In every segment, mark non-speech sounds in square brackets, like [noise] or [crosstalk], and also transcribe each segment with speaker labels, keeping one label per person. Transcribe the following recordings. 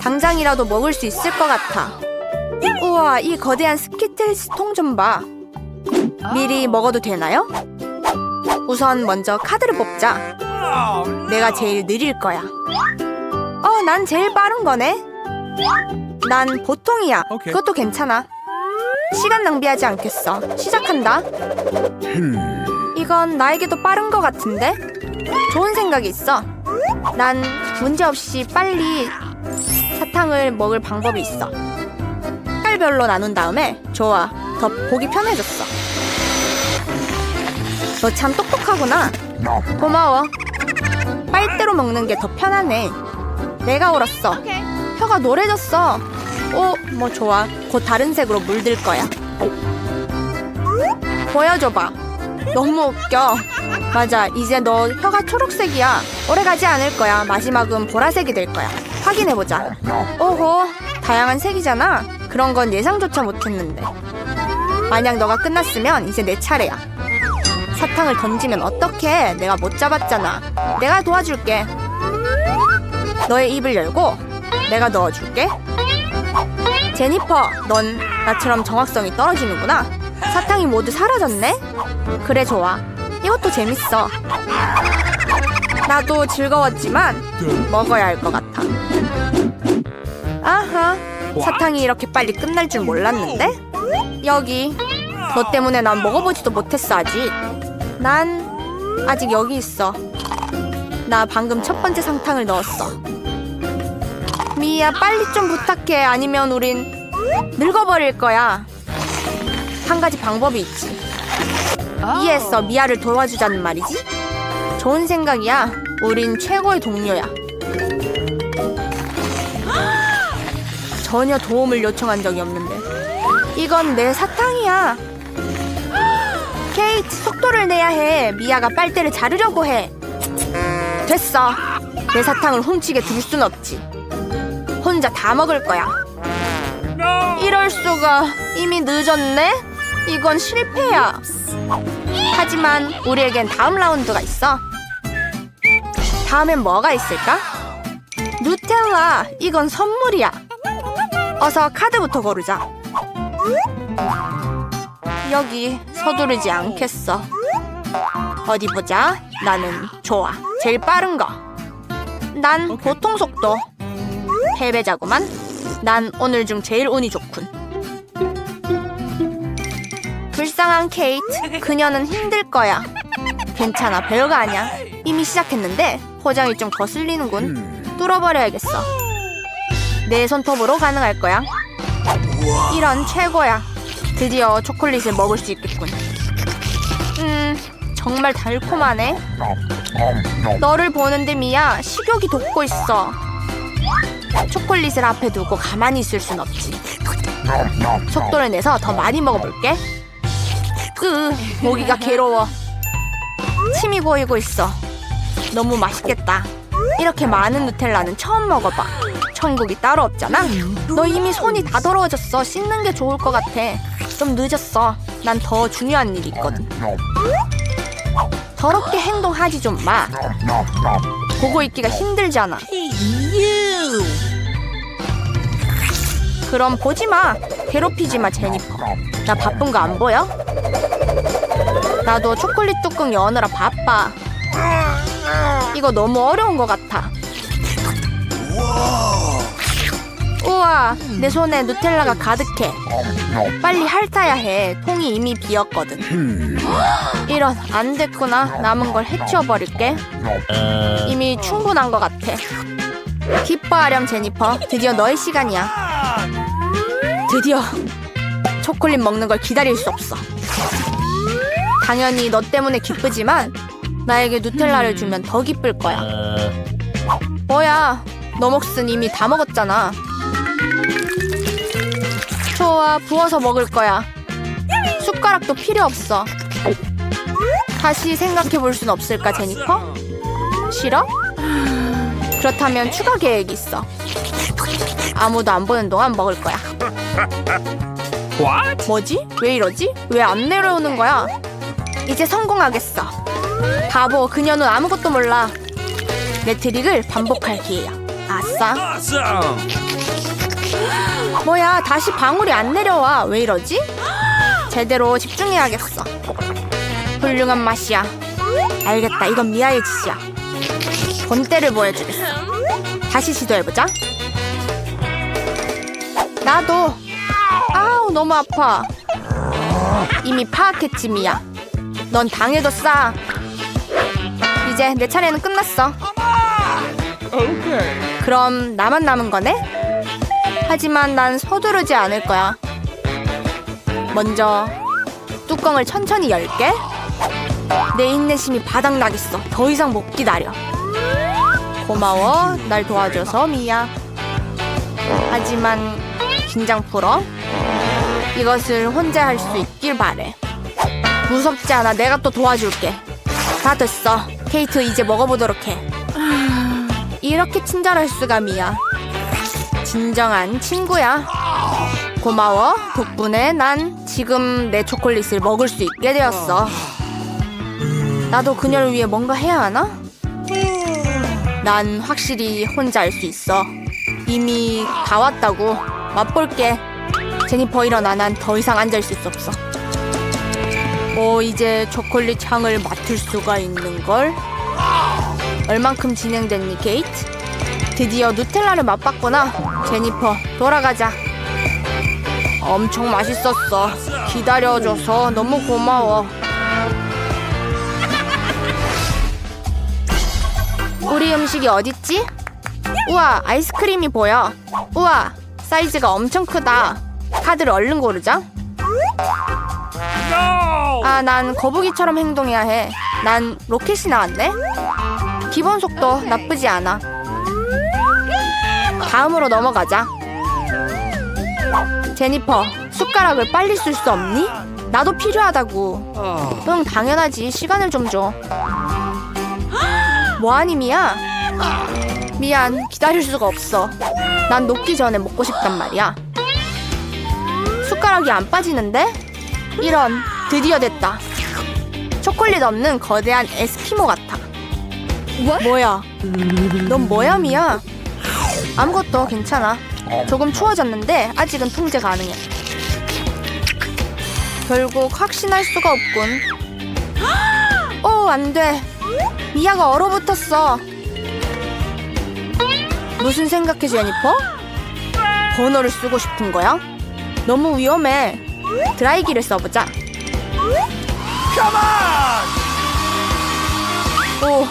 Speaker 1: 당장이라도 먹을 수 있을 것 같아. 우와, 이 거대한 스키틀스 통 좀 봐. 미리 먹어도 되나요? 우선 먼저 카드를 뽑자. 내가 제일 느릴 거야. 어, 난 제일 빠른 거네. 난 보통이야.
Speaker 2: 오케이.
Speaker 1: 그것도 괜찮아. 시간 낭비하지 않겠어. 시작한다. 이건 나에게도 빠른 것 같은데? 좋은 생각이 있어. 난 문제없이 빨리 사탕을 먹을 방법이 있어. 색깔별로 나눈 다음에 좋아. 더 보기 편해졌어. 너 참 똑똑하구나. 고마워. 빨대로 먹는 게 더 편하네. 내가 울었어. 혀가 노래졌어. 오, 뭐 좋아. 곧 다른 색으로 물들 거야. 보여줘봐. 너무 웃겨. 맞아, 이제 너 혀가 초록색이야. 오래 가지 않을 거야. 마지막은 보라색이 될 거야. 확인해보자. 오호, 다양한 색이잖아. 그런 건 예상조차 못했는데. 만약 너가 끝났으면 이제 내 차례야. 사탕을 던지면 어떡해? 내가 못 잡았잖아. 내가 도와줄게. 너의 입을 열고 내가 넣어줄게. 제니퍼, 넌 나처럼 정확성이 떨어지는구나. 사탕이 모두 사라졌네? 그래, 좋아. 이것도 재밌어. 나도 즐거웠지만 먹어야 할 것 같아. 사탕이 이렇게 빨리 끝날 줄 몰랐는데? 여기. 너 때문에 난 먹어보지도 못했어, 아직. 난 아직 여기 있어. 나 방금 첫 번째 상탕을 넣었어. 미야, 빨리 좀 부탁해. 아니면 우린 늙어버릴 거야. 한 가지 방법이 있지. 이해했어. 미아를 도와주자는 말이지. 좋은 생각이야. 우린 최고의 동료야. 전혀 도움을 요청한 적이 없는데. 이건 내 사탕이야. 케이트, 속도를 내야 해. 미아가 빨대를 자르려고 해. 됐어. 내 사탕을 훔치게 둘 순 없지. 혼자 다 먹을 거야. 이럴 수가 이미 늦었네? 이건 실패야. 하지만 우리에겐 다음 라운드가 있어. 다음엔 뭐가 있을까? 누텔라, 이건 선물이야. 어서 카드부터 고르자. 여기 서두르지 않겠어. 어디 보자. 나는 좋아. 제일 빠른 거. 난 보통 속도. 패배자구만. 난 오늘 중 제일 운이 좋군. 불쌍한 케이트. 그녀는 힘들 거야. 괜찮아. 별거 아니야. 이미 시작했는데 포장이 좀 거슬리는군. 뚫어버려야겠어. 내 손톱으로 가능할 거야. 이런 최고야. 드디어 초콜릿을 먹을 수 있겠군. 음, 정말 달콤하네. 너를 보는데 미야 식욕이 돋고 있어. 초콜릿을 앞에 두고 가만히 있을 순 없지. 속도를 내서 더 많이 먹어볼게. 으, 모기가 괴로워. 침이 고이고 있어. 너무 맛있겠다. 이렇게 많은 누텔라는 처음 먹어봐. 천국이 따로 없잖아. 너 이미 손이 다 더러워졌어. 씻는 게 좋을 것 같아. 좀 늦었어. 난 더 중요한 일이 있거든. 더럽게 행동하지 좀 마. 보고 있기가 힘들잖아. 그럼 보지 마. 괴롭히지 마, 제니퍼. 나 바쁜 거 안 보여? 나도 초콜릿 뚜껑 여느라 바빠. 이거 너무 어려운 것 같아. 우와, 내 손에 누텔라가 가득해. 빨리 핥아야 해. 통이 이미 비었거든. 이런, 안 됐구나. 남은 걸 해치워버릴게. 이미 충분한 것 같아. 기뻐하렴, 제니퍼. 드디어 너의 시간이야. 드디어 초콜릿 먹는 걸 기다릴 수 없어. 당연히 너 때문에 기쁘지만 나에게 누텔라를 주면 더 기쁠 거야. 뭐야, 너 몫은 이미 다 먹었잖아. 좋아, 부어서 먹을 거야. 숟가락도 필요 없어. 다시 생각해 볼 순 없을까, 제니퍼? 싫어? 그렇다면 추가 계획이 있어. 아무도 안 보는 동안 먹을 거야.
Speaker 2: What?
Speaker 1: 뭐지? 왜 이러지? 왜 안 내려오는 거야? 이제 성공하겠어. 바보, 그녀는 아무것도 몰라. 내 트릭을 반복할 기회야. 아싸. 뭐야, 다시 방울이 안 내려와. 왜 이러지? 제대로 집중해야겠어. 훌륭한 맛이야. 알겠다. 이건 미아의 짓이야. 본때를 보여주겠어. 다시 시도해보자. 나도. 아우, 너무 아파. 이미 파악했지, 미야. 넌 당해도 싸. 이제 내 차례는 끝났어. 그럼 나만 남은 거네? 하지만 난 서두르지 않을 거야. 먼저 뚜껑을 천천히 열게. 내 인내심이 바닥나겠어. 더 이상 못 기다려. 고마워. 날 도와줘서 미야. 하지만 긴장 풀어. 이것을 혼자 할 수 있길 바래. 무섭지 않아. 내가 또 도와줄게. 다 됐어. 케이트 이제 먹어보도록 해. 이렇게 친절할 수가 미야. 진정한 친구야. 고마워. 덕분에 난 지금 내 초콜릿을 먹을 수 있게 되었어. 나도 그녀를 위해 뭔가 해야 하나? 난 확실히 혼자 할 수 있어. 이미 다 왔다고. 맛볼게. 제니퍼 일어나. 난 더 이상 앉아 있을 수 없어. 오, 이제 초콜릿 향을 맡을 수가 있는 걸. 얼만큼 진행됐니, 케이트? 드디어 누텔라를 맛봤구나. 제니퍼, 돌아가자. 엄청 맛있었어. 기다려줘서 너무 고마워. 우리 음식이 어딨지? 우와, 아이스크림이 보여. 우와, 사이즈가 엄청 크다. 카드를 얼른 고르자. 아, 난 거북이처럼 행동해야 해. 난 로켓이 나왔네. 기본 속도 나쁘지 않아. 다음으로 넘어가자. 제니퍼, 숟가락을 빨리 쓸 수 없니? 나도 필요하다고. 응, 당연하지. 시간을 좀 줘. 뭐하니, 미야? 미안, 기다릴 수가 없어. 난 녹기 전에 먹고 싶단 말이야. 숟가락이 안 빠지는데? 이런, 드디어 됐다. 초콜릿 없는 거대한 에스키모 같아. 뭐야? 넌 뭐야, 미야? 아무것도 괜찮아. 조금 추워졌는데 아직은 통제 가능해. 결국 확신할 수가 없군. 오, [gasps] 안 돼. 미아가 얼어붙었어. 무슨 생각해, 제니퍼? 번호를 쓰고 싶은 거야? 너무 위험해. 드라이기를 써보자. 오,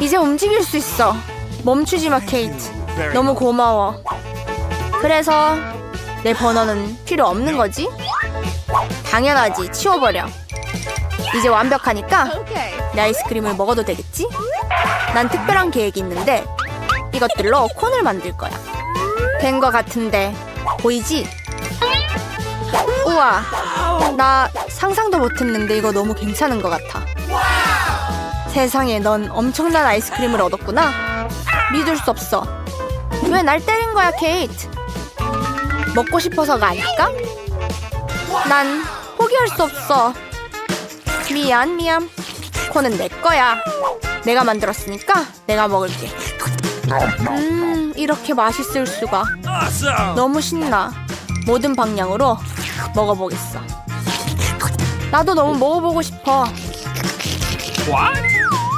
Speaker 1: 이제 움직일 수 있어. 멈추지 마, 케이트. 너무 고마워. 그래서 내 번호는 필요 없는 거지? 당연하지. 치워버려. 이제 완벽하니까 내 아이스크림을 먹어도 되겠지? 난 특별한 계획이 있는데 이것들로 콘을 만들 거야. 된 거 같은데 보이지? 우와, 나 상상도 못했는데 이거 너무 괜찮은 것 같아. 세상에 넌 엄청난 아이스크림을 얻었구나. 믿을 수 없어. 왜 날 때린 거야, 케이트? 먹고 싶어서가 아닐까? 난 포기할 수 없어. 미안, 미안. 코는 내 거야. 내가 만들었으니까 내가 먹을게. 음, 이렇게 맛있을 수가. 너무 신나. 모든 방향으로 먹어보겠어. 나도 너무 먹어보고 싶어.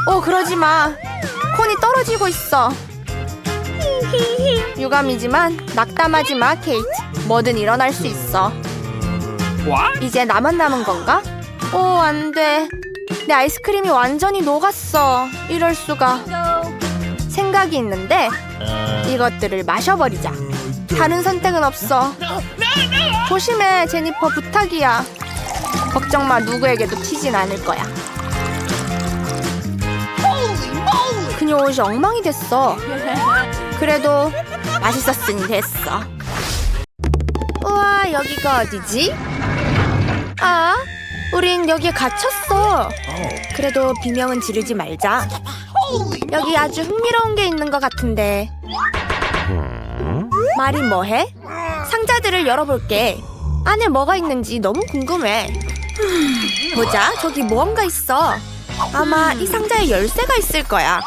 Speaker 1: 오, 그러지 마. 콘이 떨어지고 있어. [laughs] 유감이지만 낙담하지 마, 케이트. 뭐든 일어날 수 있어. 이제 나만 남은 건가? 오, 안 돼. 내 아이스크림이 완전히 녹았어. 이럴 수가. 생각이 있는데 이것들을 마셔버리자. 다른 선택은 없어. 조심해, 제니퍼 부탁이야. 걱정 마, 누구에게도 튀진 않을 거야. 그녀 옷이 엉망이 됐어. [laughs] 그래도 맛있었으니 됐어. 우와, 여기가 어디지? 아, 우린 여기에 갇혔어. 그래도 비명은 지르지 말자. 여기 아주 흥미로운 게 있는 것 같은데. 말이 뭐해? 상자들을 열어볼게. 안에 뭐가 있는지 너무 궁금해. 보자, 저기 무언가 있어. 아마 이 상자에 열쇠가 있을 거야.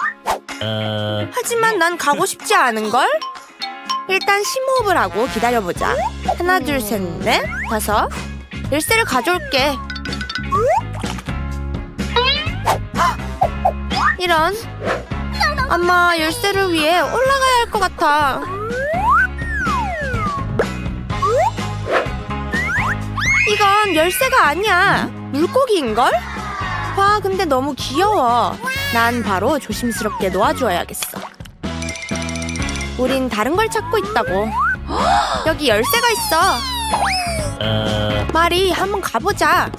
Speaker 1: 하지만 난 가고 싶지 않은 걸.
Speaker 3: 일단 심호흡을 하고 기다려보자. 하나, 둘, 셋, 넷, 다섯. 열쇠를 가져올게. 이런. 아마 열쇠를 위해 올라가야 할 것 같아. 이건 열쇠가 아니야. 물고기인걸? 와, 근데 너무 귀여워. 난 바로 조심스럽게 놓아주어야겠어. 우린 다른 걸 찾고 있다고. 여기 열쇠가 있어. 마리, 한번 가보자.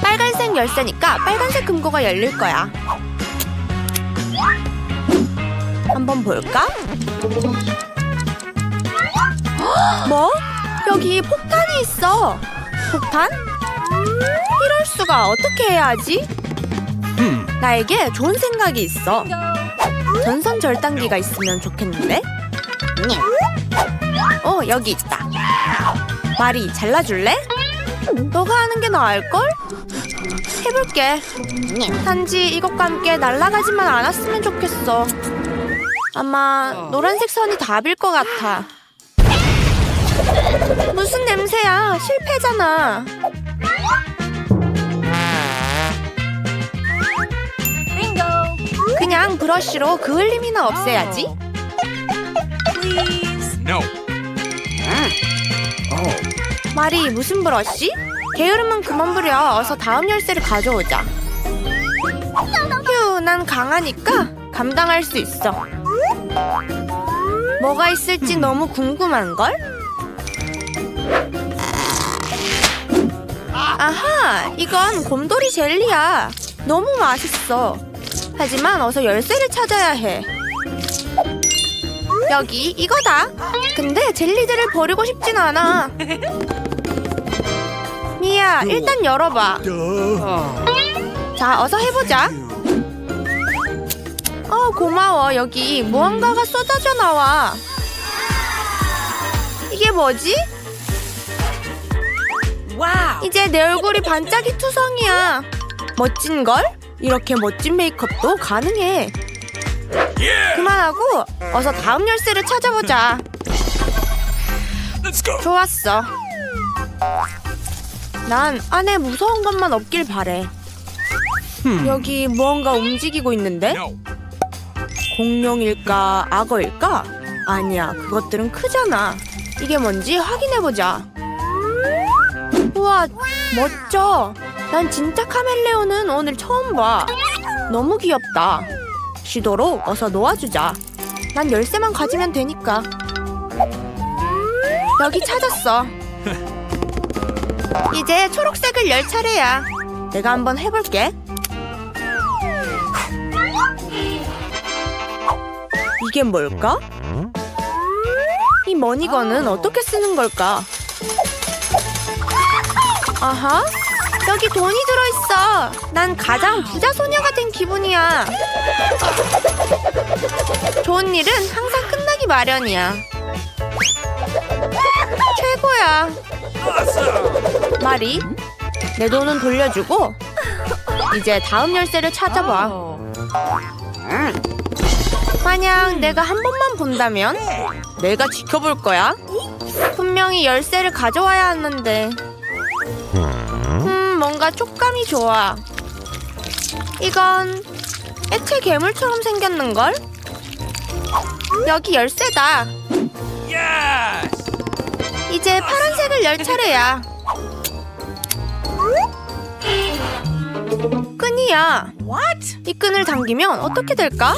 Speaker 3: 빨간색 열쇠니까 빨간색 금고가 열릴 거야. 한번 볼까? 뭐? 여기 폭탄이 있어. 폭탄? 이럴 수가 어떻게 해야 하지? 나에게 좋은 생각이 있어. 전선 절단기가 있으면 좋겠는데? 어, 여기 있다. 마리, 잘라줄래? 너가 하는 게 나을걸? 해볼게. 단지 이것과 함께 날아가지만 않았으면 좋겠어. 아마 노란색 선이 답일 것 같아. 무슨 냄새야? 실패잖아. 그냥 브러쉬로 그 흘림이나 없애야지.
Speaker 4: No.
Speaker 3: 마리 무슨 브러쉬? 게으름은 그만 부려. 어서 다음 열쇠를 가져오자. 휴, 난 강하니까 감당할 수 있어. 뭐가 있을지 너무 궁금한걸? 아하, 이건 곰돌이 젤리야. 너무 맛있어. 하지만 어서 열쇠를 찾아야 해. 여기 이거다. 근데 젤리들을 버리고 싶진 않아. 미야, 일단 열어봐. 자, 어서 해보자. 어, 고마워. 여기 무언가가 쏟아져 나와. 이게 뭐지?
Speaker 4: Wow.
Speaker 3: 이제 내 얼굴이 반짝이 투성이야. 멋진걸? 이렇게 멋진 메이크업도 가능해. 그만하고 어서 다음 열쇠를 찾아보자. 좋았어. 난 안에 무서운 것만 없길 바래. 여기 무언가 움직이고 있는데? 공룡일까, 악어일까? 아니야, 그것들은 크잖아. 이게 뭔지 확인해보자. 우와, 멋져. 난 진짜 카멜레온은 오늘 처음 봐. 너무 귀엽다. 쉬도록 어서 놓아주자. 난 열쇠만 가지면 되니까. 여기 찾았어. 이제 초록색을 열 차례야. 내가 한번 해볼게. 이게 뭘까? 이 머니건은 어떻게 쓰는 걸까? 아하, 여기 돈이 들어있어. 난 가장 부자 소녀가 된 기분이야. 좋은 일은 항상 끝나기 마련이야. 최고야. 마리, 내 돈은 돌려주고 이제 다음 열쇠를 찾아봐. 만약 내가 한 번만 본다면 내가 지켜볼 거야. 분명히 열쇠를 가져와야 하는데. 음, 뭔가 촉감이 좋아. 이건 액체 괴물처럼 생겼는걸? 여기 열쇠다. 이제 파란색을 열 차례야. 끈이야. 이 끈을 당기면 어떻게 될까?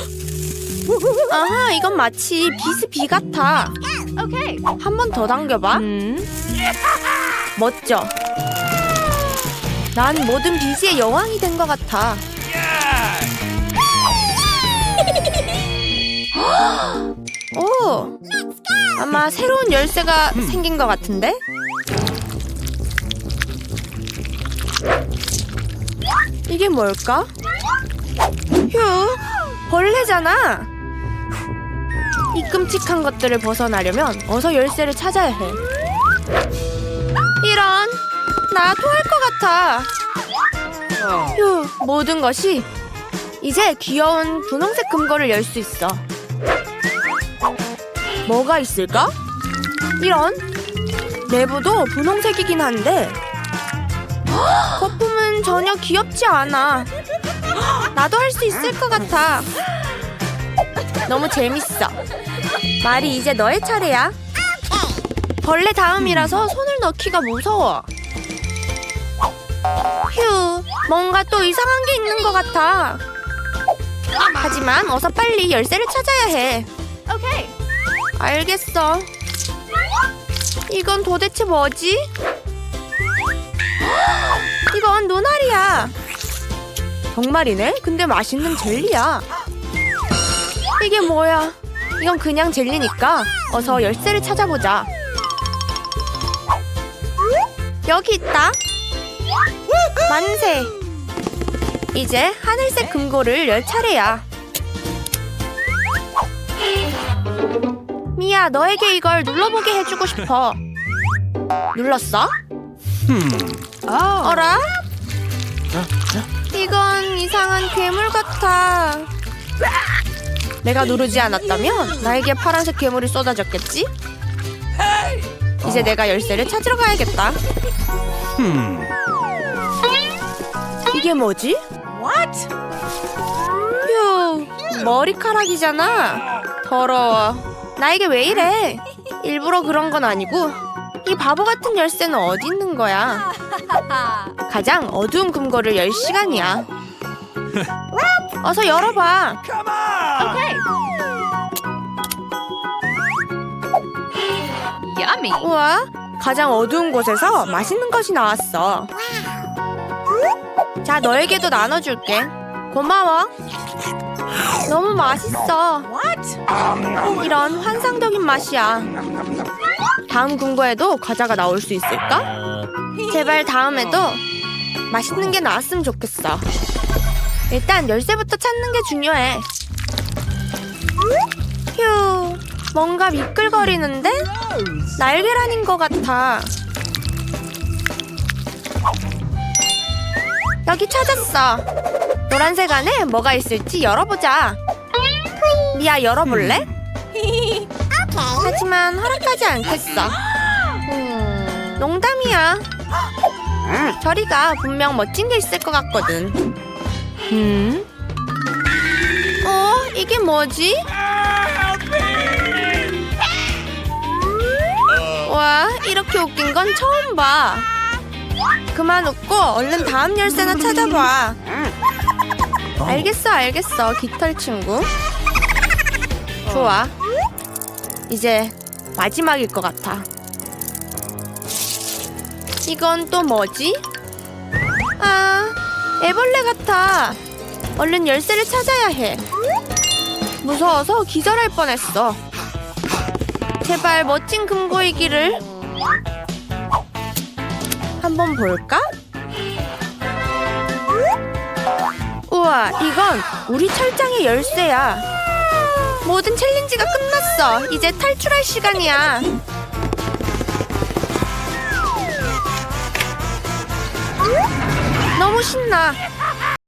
Speaker 3: 아하, 이건 마치 비스비 같아. 한 번 더 당겨봐. 멋져. 난 모든 비지의 여왕이 된 것 같아. [laughs] 오! 아마 새로운 열쇠가 생긴 것 같은데? 이게 뭘까? 휴, 벌레잖아. 이 끔찍한 것들을 벗어나려면 어서 열쇠를 찾아야 해. 이런, 나 토할 것 같아. 휴, 모든 것이 이제 귀여운 분홍색 금고를 열 수 있어. 뭐가 있을까? 이런 내부도 분홍색이긴 한데 [gasps] 거품은 전혀 귀엽지 않아. 나도 할 수 있을 것 같아. 너무 재밌어. 말이 이제 너의 차례야. 벌레 다음이라서 손을 넣기가 무서워. 휴, 뭔가 또 이상한 게 있는 것 같아. 하지만 어서 빨리 열쇠를 찾아야 해.
Speaker 5: Okay.
Speaker 3: 알겠어. 이건 도대체 뭐지? 이건 눈알이야. 정말이네? 근데 맛있는 젤리야. 이게 뭐야? 이건 그냥 젤리니까 어서 열쇠를 찾아보자. 여기 있다. 만세. 이제 하늘색 금고를 열 차례야. 미야, 너에게 이걸 눌러보게 해주고 싶어. 눌렀어? 어라? 이건 이상한 괴물 같아. 내가 누르지 않았다면 나에게 파란색 괴물이 쏟아졌겠지? 이제 내가 열쇠를 찾으러 가야겠다. 이게 뭐지?
Speaker 5: What?
Speaker 3: 휴, 머리카락이잖아. 더러워. 나에게 왜 이래? 일부러 그런 건 아니고 이 바보 같은 열쇠는 어디 있는 거야? 가장 어두운 금고를 열 시간이야. 어서 열어봐.
Speaker 5: Yummy.
Speaker 3: 우와, 가장 어두운 곳에서 맛있는 것이 나왔어. 자, 너에게도 나눠줄게. 고마워. 너무 맛있어. 이런 환상적인 맛이야. 다음 금고에도 과자가 나올 수 있을까? 제발 다음에도 맛있는 게 나왔으면 좋겠어. 일단 열쇠부터 찾는 게 중요해. 휴, 뭔가 미끌거리는데? 날계란인 것 같아. 여기 찾았어. 노란색 안에 뭐가 있을지 열어보자. 미야 열어볼래? [laughs] 하지만 허락하지 않겠어. 음, 농담이야. 저리가 분명 멋진 게 있을 것 같거든. 음? 어? 이게 뭐지? 와, 이렇게 웃긴 건 처음 봐. 그만 웃고 얼른 다음 열쇠나 찾아봐. 알겠어, 알겠어, 깃털 친구. 좋아. 이제 마지막일 것 같아. 이건 또 뭐지? 아, 애벌레 같아. 얼른 열쇠를 찾아야 해. 무서워서 기절할 뻔했어. 제발 멋진 금고이기를. 한번 볼까? 우와, 이건 우리 철장의 열쇠야. 모든 챌린지가 끝났어. 이제 탈출할 시간이야. 너무 신나.